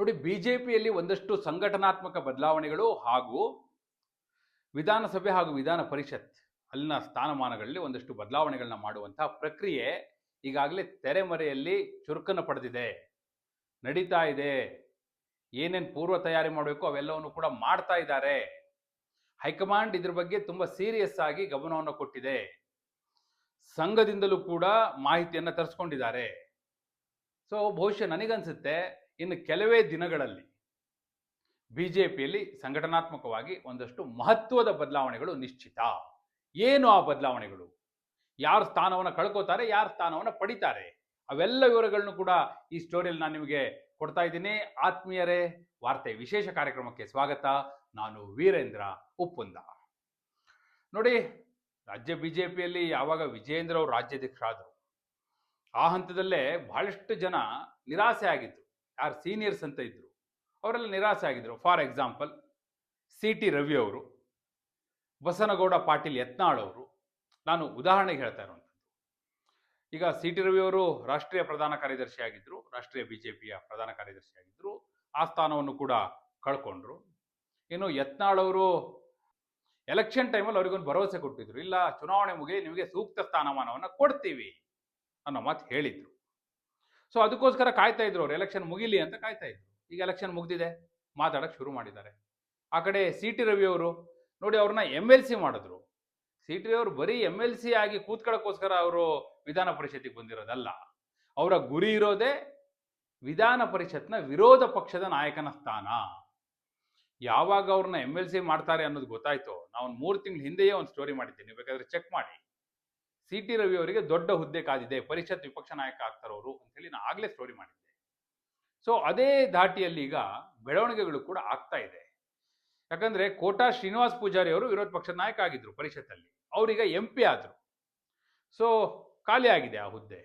ನೋಡಿ B J ಪಿಯಲ್ಲಿ ಒಂದಷ್ಟು ಸಂಘಟನಾತ್ಮಕ ಬದಲಾವಣೆಗಳು ಹಾಗೂ ವಿಧಾನಸಭೆ ಹಾಗೂ ವಿಧಾನ ಪರಿಷತ್ ಅಲ್ಲಿನ ಸ್ಥಾನಮಾನಗಳಲ್ಲಿ ಒಂದಷ್ಟು ಬದಲಾವಣೆಗಳನ್ನ ಮಾಡುವಂತಹ ಪ್ರಕ್ರಿಯೆ ಈಗಾಗಲೇ ತೆರೆಮರೆಯಲ್ಲಿ ಚುರುಕನ್ನು ಪಡೆದಿದೆ. ನಡೀತಾ ಇದೆ. ಏನೇನು ಪೂರ್ವ ತಯಾರಿ ಮಾಡಬೇಕು ಅವೆಲ್ಲವನ್ನು ಕೂಡ ಮಾಡ್ತಾ ಇದ್ದಾರೆ. ಹೈಕಮಾಂಡ್ ಇದ್ರ ಬಗ್ಗೆ ತುಂಬ ಸೀರಿಯಸ್ ಆಗಿ ಗಮನವನ್ನು ಕೊಟ್ಟಿದೆ. ಸಂಘದಿಂದಲೂ ಕೂಡ ಮಾಹಿತಿಯನ್ನು ತರಿಸ್ಕೊಂಡಿದ್ದಾರೆ. ಸೊ ಬಹುಶಃ ನನಗನ್ಸುತ್ತೆ. ಇನ್ನು ಕೆಲವೇ ದಿನಗಳಲ್ಲಿ ಬಿ ಜೆ ಪಿಯಲ್ಲಿ ಸಂಘಟನಾತ್ಮಕವಾಗಿ ಒಂದಷ್ಟು ಮಹತ್ವದ ಬದಲಾವಣೆಗಳು ನಿಶ್ಚಿತ. ಏನು ಆ ಬದಲಾವಣೆಗಳು? ಯಾರು ಸ್ಥಾನವನ್ನು ಕಳ್ಕೋತಾರೆ, ಯಾರು ಸ್ಥಾನವನ್ನು ಪಡಿತಾರೆ? ಅವೆಲ್ಲ ವಿವರಗಳನ್ನು ಕೂಡ ಈ ಸ್ಟೋರಿಯಲ್ಲಿ ನಾನು ನಿಮಗೆ ಕೊಡ್ತಾ ಇದ್ದೀನಿ. ಆತ್ಮೀಯರೇ, ವಾರ್ತೆ ವಿಶೇಷ ಕಾರ್ಯಕ್ರಮಕ್ಕೆ ಸ್ವಾಗತ. ನಾನು ವೀರೇಂದ್ರ ಉಪ್ಪುಂದ. ನೋಡಿ, ರಾಜ್ಯ ಬಿ ಜೆ ಪಿಯಲ್ಲಿ ಯಾವಾಗ ವಿಜಯೇಂದ್ರ ಅವರು ರಾಜ್ಯಾಧ್ಯಕ್ಷರಾದರು, ಆ ಹಂತದಲ್ಲೇ ಬಹಳಷ್ಟು ಜನ ನಿರಾಸೆ ಆಗಿದ್ರು. ಯಾರು ಸೀನಿಯರ್ಸ್ ಅಂತ ಇದ್ದರು ಅವರೆಲ್ಲ ನಿರಾಸೆ ಆಗಿದ್ರು. For example, C T Ravi ಅವರು, ಬಸನಗೌಡ ಪಾಟೀಲ್ ಯತ್ನಾಳ್ ಅವರು. ನಾನು ಉದಾಹರಣೆಗೆ ಹೇಳ್ತಾ ಇರುವಂಥದ್ದು. ಈಗ ಸಿ ಟಿ ರವಿ ಅವರು ರಾಷ್ಟ್ರೀಯ ಪ್ರಧಾನ ಕಾರ್ಯದರ್ಶಿ ಆಗಿದ್ರು, ರಾಷ್ಟ್ರೀಯ ಬಿಜೆಪಿಯ ಪ್ರಧಾನ ಕಾರ್ಯದರ್ಶಿ ಆಗಿದ್ರು. ಆ ಸ್ಥಾನವನ್ನು ಕೂಡ ಕಳ್ಕೊಂಡ್ರು. ಇನ್ನು ಯತ್ನಾಳ್ ಅವರು ಎಲೆಕ್ಷನ್ ಟೈಮಲ್ಲಿ ಅವರಿಗೊಂದು ಭರವಸೆ ಕೊಟ್ಟಿದ್ರು. ಇಲ್ಲ, ಚುನಾವಣೆ ಮುಗಿ ನಿಮಗೆ ಸೂಕ್ತ ಸ್ಥಾನಮಾನವನ್ನು ಕೊಡ್ತೀವಿ ಅನ್ನೋ ಮಾತು ಹೇಳಿದ್ರು. ಸೊ ಅದಕ್ಕೋಸ್ಕರ ಕಾಯ್ತಾ ಇದ್ರು ಅವ್ರು. ಎಲೆಕ್ಷನ್ ಮುಗಿಲಿ ಅಂತ ಕಾಯ್ತಾ ಇದ್ರು. ಈಗ ಎಲೆಕ್ಷನ್ ಮುಗ್ದಿದೆ. ಮಾತಾಡಕ್ಕೆ ಶುರು ಮಾಡಿದ್ದಾರೆ. ಆ ಕಡೆ ಸಿ ಟಿ ರವಿ ಅವರು, ನೋಡಿ ಅವ್ರನ್ನ ಎಂ ಎಲ್ ಸಿ ಮಾಡಿದ್ರು. ಸಿ ಟಿ ರವಿ ಅವರು ಬರೀ ಎಂ ಎಲ್ ಸಿ ಆಗಿ ಕೂತ್ಕೊಳ್ಳೋಕ್ಕೋಸ್ಕರ ಅವರು ವಿಧಾನ ಪರಿಷತ್ತಿಗೆ ಬಂದಿರೋದಲ್ಲ. ಅವರ ಗುರಿ ಇರೋದೇ ವಿಧಾನ ಪರಿಷತ್ನ ವಿರೋಧ ಪಕ್ಷದ ನಾಯಕನ ಸ್ಥಾನ. ಯಾವಾಗ ಅವ್ರನ್ನ ಎಂ ಎಲ್ ಸಿ ಮಾಡ್ತಾರೆ ಅನ್ನೋದು ಗೊತ್ತಾಯ್ತು? ನಾವು ಮೂರು ತಿಂಗಳ ಹಿಂದೆಯೇ ಒಂದು ಸ್ಟೋರಿ ಮಾಡಿದ್ದೀನಿ ಬೇಕಾದ್ರೆ ಚೆಕ್ ಮಾಡಿ. ಸಿ ಟಿ ರವಿ ಅವರಿಗೆ ದೊಡ್ಡ ಹುದ್ದೆ ಕಾದಿದೆ. ಪರಿಷತ್ ವಿಪಕ್ಷ ನಾಯಕ ಆಗ್ತಾರವರು ಅಂತೇಳಿ ನಾನು ಆಗಲೇ ಸ್ಟೋರಿ ಮಾಡಿದ್ದೆ. ಸೊ ಅದೇ ಧಾಟಿಯಲ್ಲಿ ಈಗ ಬೆಳವಣಿಗೆಗಳು ಕೂಡ ಆಗ್ತಾ ಇದೆ. ಯಾಕಂದ್ರೆ ಕೋಟಾ ಶ್ರೀನಿವಾಸ್ ಪೂಜಾರಿ ಅವರು ವಿರೋಧ ಪಕ್ಷದ ನಾಯಕ ಆಗಿದ್ರು ಪರಿಷತ್ತಲ್ಲಿ. ಅವರೀಗ ಎಂ ಪಿ ಆದರು. ಸೊ ಖಾಲಿ ಆಗಿದೆ ಆ ಹುದ್ದೆ.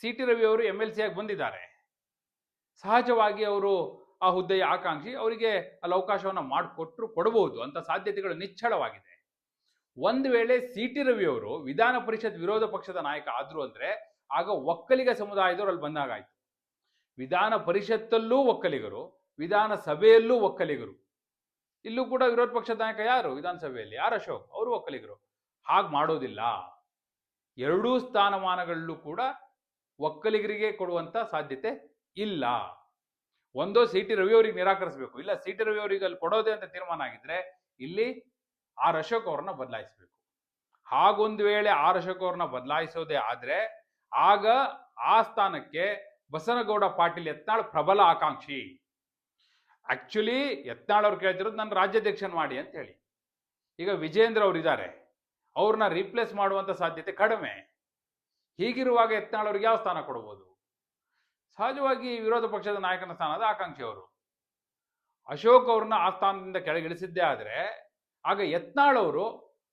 ಸಿ ಟಿ ರವಿ ಅವರು ಎಂ ಎಲ್ ಸಿ ಆಗಿ ಬಂದಿದ್ದಾರೆ. ಸಹಜವಾಗಿ ಅವರು ಆ ಹುದ್ದೆಯ ಆಕಾಂಕ್ಷಿ ಅವರಿಗೆ ಅಲ್ಲಿ ಅವಕಾಶವನ್ನು ಮಾಡಿಕೊಟ್ರು ಕೊಡಬಹುದು ಅಂತ ಸಾಧ್ಯತೆಗಳು ನಿಚ್ಚಳವಾಗಿದೆ. ಒಂದು ವೇಳೆ ಸಿ ಟಿ ರವಿ ಅವರು ವಿಧಾನ ಪರಿಷತ್ ವಿರೋಧ ಪಕ್ಷದ ನಾಯಕ ಆದ್ರು ಅಂದ್ರೆ ಆಗ ಒಕ್ಕಲಿಗ ಸಮುದಾಯದವರು ಅಲ್ಲಿ ಬಂದಾಗಾಯ್ತು. ವಿಧಾನ ಪರಿಷತ್ತಲ್ಲೂ ಒಕ್ಕಲಿಗರು ವಿಧಾನಸಭೆಯಲ್ಲೂ ಒಕ್ಕಲಿಗರು. ಇಲ್ಲೂ ಕೂಡ ವಿರೋಧ ಪಕ್ಷದ ನಾಯಕ ಯಾರು? ವಿಧಾನಸಭೆಯಲ್ಲಿ. ಯಾರು ಅಶೋಕ್, ಅವರು ಒಕ್ಕಲಿಗರು. ಹಾಗೆ ಮಾಡೋದಿಲ್ಲ. ಎರಡೂ ಸ್ಥಾನಮಾನಗಳಲ್ಲೂ ಕೂಡ ಒಕ್ಕಲಿಗರಿಗೆ ಕೊಡುವಂತ ಸಾಧ್ಯತೆ ಇಲ್ಲ. ಒಂದೋ ಸಿ ಟಿ ರವಿ ಅವರಿಗೆ ನಿರಾಕರಿಸಬೇಕು. ಇಲ್ಲ, ಸಿ ಟಿ ರವಿ ಅವರಿಗೆ ಅಲ್ಲಿ ಕೊಡೋದೇ ಅಂತ ತೀರ್ಮಾನ ಆಗಿದ್ರೆ ಇಲ್ಲಿ ಆರ್ ಅಶೋಕ್ ಅವ್ರನ್ನ ಬದಲಾಯಿಸಬೇಕು. ಹಾಗೊಂದು ವೇಳೆ ಆ ಅಶೋಕ್ ಅವ್ರನ್ನ ಬದಲಾಯಿಸೋದೇ ಆದ್ರೆ ಆಗ ಆ ಸ್ಥಾನಕ್ಕೆ ಬಸನಗೌಡ ಪಾಟೀಲ್ ಯತ್ನಾಳ್ ಪ್ರಬಲ ಆಕಾಂಕ್ಷಿ. ಆಕ್ಚುಲಿ ಯತ್ನಾಳ್ ಅವ್ರು ಕೇಳ್ತಿರೋದು ನನ್ನ ರಾಜ್ಯಾಧ್ಯಕ್ಷನ್ ಮಾಡಿ ಅಂತ ಹೇಳಿ. ಈಗ ವಿಜೇಂದ್ರ ಅವರು ಇದ್ದಾರೆ ಅವ್ರನ್ನ ರೀಪ್ಲೇಸ್ ಮಾಡುವಂತ ಸಾಧ್ಯತೆ ಕಡಿಮೆ. ಹೀಗಿರುವಾಗ ಯತ್ನಾಳ್ ಅವ್ರಿಗೆ ಯಾವ ಸ್ಥಾನ ಕೊಡಬಹುದು ಸಹಜವಾಗಿ ವಿರೋಧ ಪಕ್ಷದ ನಾಯಕನ ಸ್ಥಾನದ ಆಕಾಂಕ್ಷಿ ಅವರು. ಅಶೋಕ್ ಅವ್ರನ್ನ ಆ ಸ್ಥಾನದಿಂದ ಕೆಳಗಿಳಿಸಿದ್ದೇ ಆದರೆ ಆಗ ಯತ್ನಾಳವರು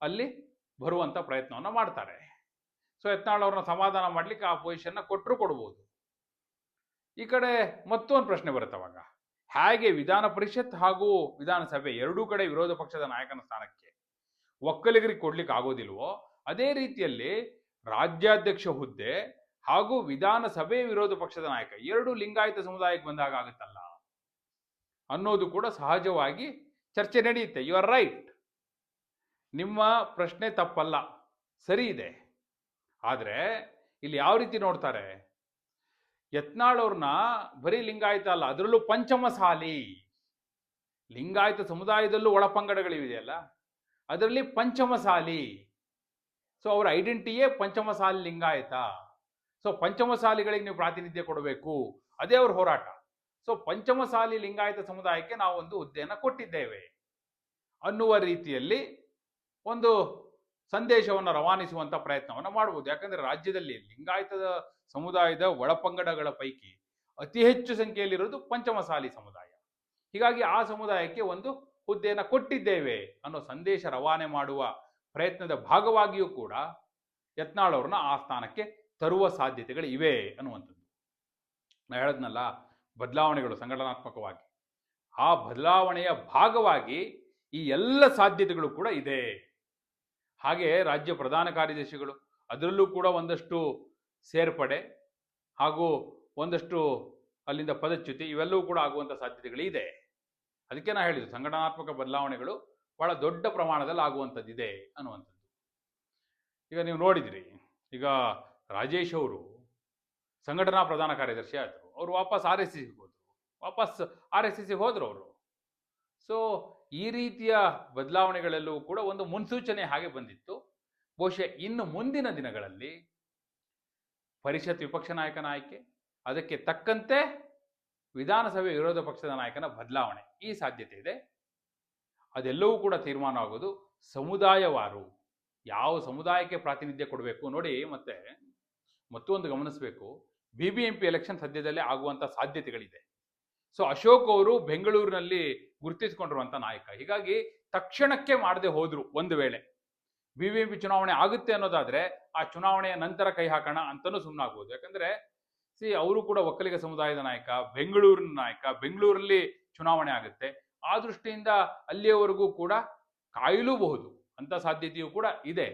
ಅಲ್ಲಿ ಬರುವಂಥ ಪ್ರಯತ್ನವನ್ನು ಮಾಡ್ತಾರೆ. ಸೊ ಯತ್ನಾಳವ್ರನ್ನ ಸಮಾಧಾನ ಮಾಡ್ಲಿಕ್ಕೆ ಆ ಪೊಸಿಷನ್ನ ಕೊಟ್ಟರು ಕೊಡ್ಬೋದು. ಈ ಕಡೆ ಮತ್ತೊಂದು ಪ್ರಶ್ನೆ ಬರುತ್ತೆ ಅವಾಗ. ಹೇಗೆ ವಿಧಾನ ಪರಿಷತ್ ಹಾಗೂ ವಿಧಾನಸಭೆ ಎರಡೂ ಕಡೆ ವಿರೋಧ ಪಕ್ಷದ ನಾಯಕನ ಸ್ಥಾನಕ್ಕೆ ಒಕ್ಕಲಿಗರಿಗೆ ಕೊಡ್ಲಿಕ್ಕೆ ಆಗೋದಿಲ್ವೋ, ಅದೇ ರೀತಿಯಲ್ಲಿ ರಾಜ್ಯಾಧ್ಯಕ್ಷ ಹುದ್ದೆ ಹಾಗೂ ವಿಧಾನಸಭೆ ವಿರೋಧ ಪಕ್ಷದ ನಾಯಕ ಎರಡು ಲಿಂಗಾಯತ ಸಮುದಾಯಕ್ಕೆ ಬಂದಾಗ ಆಗುತ್ತಲ್ಲ ಅನ್ನೋದು ಕೂಡ ಸಹಜವಾಗಿ ಚರ್ಚೆ ನಡೆಯುತ್ತೆ. ಯು ಆರ್ ರೈಟ್ ನಿಮ್ಮ ಪ್ರಶ್ನೆ ತಪ್ಪಲ್ಲ. ಸರಿ ಇದೆ. ಆದರೆ ಇಲ್ಲಿ ಯಾವ ರೀತಿ ನೋಡ್ತಾರೆ? ಯತ್ನಾಳವ್ರನ್ನ ಬರೀ ಲಿಂಗಾಯತ ಅಲ್ಲ, ಅದರಲ್ಲೂ ಪಂಚಮಸಾಲಿ. ಲಿಂಗಾಯತ ಸಮುದಾಯದಲ್ಲೂ ಒಳಪಂಗಡಗಳಿವೆಯಲ್ಲ, ಅದರಲ್ಲಿ ಪಂಚಮಸಾಲಿ. ಸೊ ಅವರ ಐಡೆಂಟಿಟಿಯೇ ಪಂಚಮಸಾಲಿ ಲಿಂಗಾಯತ. ಸೊ ಪಂಚಮಸಾಲಿಗಳಿಗೆ ನೀವು ಪ್ರಾತಿನಿಧ್ಯ ಕೊಡಬೇಕು. ಅದೇ ಅವ್ರ ಹೋರಾಟ. ಸೊ ಪಂಚಮಸಾಲಿ ಲಿಂಗಾಯತ ಸಮುದಾಯಕ್ಕೆ ನಾವು ಒಂದು ಹುದ್ದೆಯನ್ನು ಕೊಟ್ಟಿದ್ದೇವೆ. ಅನ್ನುವ ರೀತಿಯಲ್ಲಿ ಒಂದು ಸಂದೇಶವನ್ನು ರವಾನಿಸುವಂತ ಪ್ರಯತ್ನವನ್ನು ಮಾಡಬಹುದು ಯಾಕಂದ್ರೆ ರಾಜ್ಯದಲ್ಲಿ ಲಿಂಗಾಯತದ ಸಮುದಾಯದ ಒಳಪಂಗಡಗಳ ಪೈಕಿ ಅತಿ ಹೆಚ್ಚು ಸಂಖ್ಯೆಯಲ್ಲಿರೋದು ಪಂಚಮಸಾಲಿ ಸಮುದಾಯ. ಹೀಗಾಗಿ ಆ ಸಮುದಾಯಕ್ಕೆ ಒಂದು ಹುದ್ದೆಯನ್ನು ಕೊಟ್ಟಿದ್ದೇವೆ ಅನ್ನೋ ಸಂದೇಶ ರವಾನೆ ಮಾಡುವ ಪ್ರಯತ್ನದ ಭಾಗವಾಗಿಯೂ ಕೂಡ ಯತ್ನಾಳ್ ಅವ್ರನ್ನ ಆ ಸ್ಥಾನಕ್ಕೆ ತರುವ ಸಾಧ್ಯತೆಗಳು ಇವೆ ಅನ್ನುವಂಥದ್ದು. ನಾ ಹೇಳದ್ನಲ್ಲ, ಬದಲಾವಣೆಗಳು ಸಂಘಟನಾತ್ಮಕವಾಗಿ. ಆ ಬದಲಾವಣೆಯ ಭಾಗವಾಗಿ ಈ ಎಲ್ಲ ಸಾಧ್ಯತೆಗಳು ಕೂಡ ಇದೆ. ಹಾಗೆ ರಾಜ್ಯ ಪ್ರಧಾನ ಕಾರ್ಯದರ್ಶಿಗಳು ಅದರಲ್ಲೂ ಕೂಡ ಒಂದಷ್ಟು ಸೇರ್ಪಡೆ ಹಾಗೂ ಒಂದಷ್ಟು ಅಲ್ಲಿಂದ ಪದಚ್ಯುತಿ ಇವೆಲ್ಲವೂ ಕೂಡ ಆಗುವಂಥ ಸಾಧ್ಯತೆಗಳಿದೆ. ಅದಕ್ಕೆ ನಾ ಹೇಳಿದ್ದು ಸಂಘಟನಾತ್ಮಕ ಬದಲಾವಣೆಗಳು ಬಹಳ ದೊಡ್ಡ ಪ್ರಮಾಣದಲ್ಲಿ ಆಗುವಂಥದ್ದಿದೆ ಅನ್ನುವಂಥದ್ದು. ಈಗ ನೀವು ನೋಡಿದಿರಿ, ಈಗ ರಾಜೇಶ್ ಅವರು ಸಂಘಟನಾ ಪ್ರಧಾನ ಕಾರ್ಯದರ್ಶಿ ಆದರು, ಅವರು ವಾಪಸ್ ಆರ್ ಎಸ್ ಸಿಗೆ ಹೋದರು, ವಾಪಸ್ ಆರ್ ಎಸ್ ಸಿಗೆ ಹೋದರು ಅವರು. ಸೊ ಈ ರೀತಿಯ ಬದಲಾವಣೆಗಳಲ್ಲೂ ಕೂಡ ಒಂದು ಮುನ್ಸೂಚನೆ ಹಾಗೆ ಬಂದಿತ್ತು. ಬಹುಶಃ ಇನ್ನು ಮುಂದಿನ ದಿನಗಳಲ್ಲಿ ಪರಿಷತ್ ವಿಪಕ್ಷ ನಾಯಕನ ಆಯ್ಕೆ ಅದಕ್ಕೆ ತಕ್ಕಂತೆ ವಿಧಾನಸಭೆ ವಿರೋಧ ಪಕ್ಷದ ನಾಯಕನ ಬದಲಾವಣೆ ಈ ಸಾಧ್ಯತೆ ಇದೆ. ಅದೆಲ್ಲವೂ ಕೂಡ ತೀರ್ಮಾನ ಆಗೋದು ಸಮುದಾಯವಾರು. ಯಾವ ಸಮುದಾಯಕ್ಕೆ ಪ್ರಾತಿನಿಧ್ಯ ಕೊಡಬೇಕು ನೋಡಿ ಮತ್ತೆ ಮತ್ತೊಂದು ಗಮನಿಸಬೇಕು. B B M P election ಸದ್ಯದಲ್ಲೇ ಆಗುವಂಥ ಸಾಧ್ಯತೆಗಳಿದೆ. ಸೊ ಅಶೋಕ್ ಅವರು ಬೆಂಗಳೂರಿನಲ್ಲಿ ಗುರುತಿಸಿಕೊಂಡಿರುವಂಥ ನಾಯಕ. ಹೀಗಾಗಿ ತಕ್ಷಣಕ್ಕೆ ಮಾಡದೆ ಹೋದ್ರು ಒಂದು ವೇಳೆ. ಬಿ ವಿ ಪಿ ಚುನಾವಣೆ ಆಗುತ್ತೆ ಅನ್ನೋದಾದ್ರೆ ಆ ಚುನಾವಣೆಯ ನಂತರ ಕೈ ಹಾಕೋಣ ಅಂತಲೂ ಸುಮ್ಮನಾಗ್ಬೋದು ಯಾಕಂದ್ರೆ, ಸಿ ಅವರು ಕೂಡ ಒಕ್ಕಲಿಗ ಸಮುದಾಯದ ನಾಯಕ, ಬೆಂಗಳೂರಿನ ನಾಯಕ, ಬೆಂಗಳೂರಲ್ಲಿ ಚುನಾವಣೆ ಆಗುತ್ತೆ. ಆ ದೃಷ್ಟಿಯಿಂದ ಅಲ್ಲಿಯವರೆಗೂ ಕೂಡ ಕಾಯಲೂಬಹುದು ಅಂತ ಸಾಧ್ಯತೆಯೂ ಕೂಡ ಇದೆ.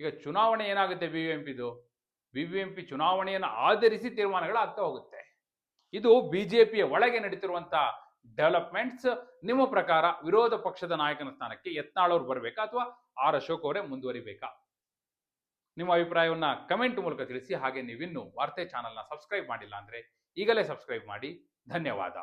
ಈಗ ಚುನಾವಣೆ ಏನಾಗುತ್ತೆ B V M B V M P ಚುನಾವಣೆಯನ್ನು ಆಧರಿಸಿ ತೀರ್ಮಾನಗಳಾಗ್ತಾ ಹೋಗುತ್ತೆ. ಇದು ಬಿಜೆಪಿಯ ಒಳಗೆ ನಡೀತಿರುವಂತ ಡೆವಲಪ್ಮೆಂಟ್ಸ್ ನಿಮ್ಮ ಪ್ರಕಾರ ವಿರೋಧ ಪಕ್ಷದ ನಾಯಕನ ಸ್ಥಾನಕ್ಕೆ ಯತ್ನಾಳ್ ಬರಬೇಕಾ ಅಥವಾ ಆರ್ ಅಶೋಕ್ ಅವರೇ ಮುಂದುವರಿಬೇಕಾ? ನಿಮ್ಮ ಅಭಿಪ್ರಾಯವನ್ನ ಕಮೆಂಟ್ ಮೂಲಕ ತಿಳಿಸಿ, ಹಾಗೆ ನೀವಿನ್ನು ವಾರ್ತೆ ಚಾನಲ್ನ ಸಬ್ಸ್ಕ್ರೈಬ್ ಮಾಡಿಲ್ಲ ಅಂದ್ರೆ ಈಗಲೇ ಸಬ್ಸ್ಕ್ರೈಬ್ ಮಾಡಿ. ಧನ್ಯವಾದ.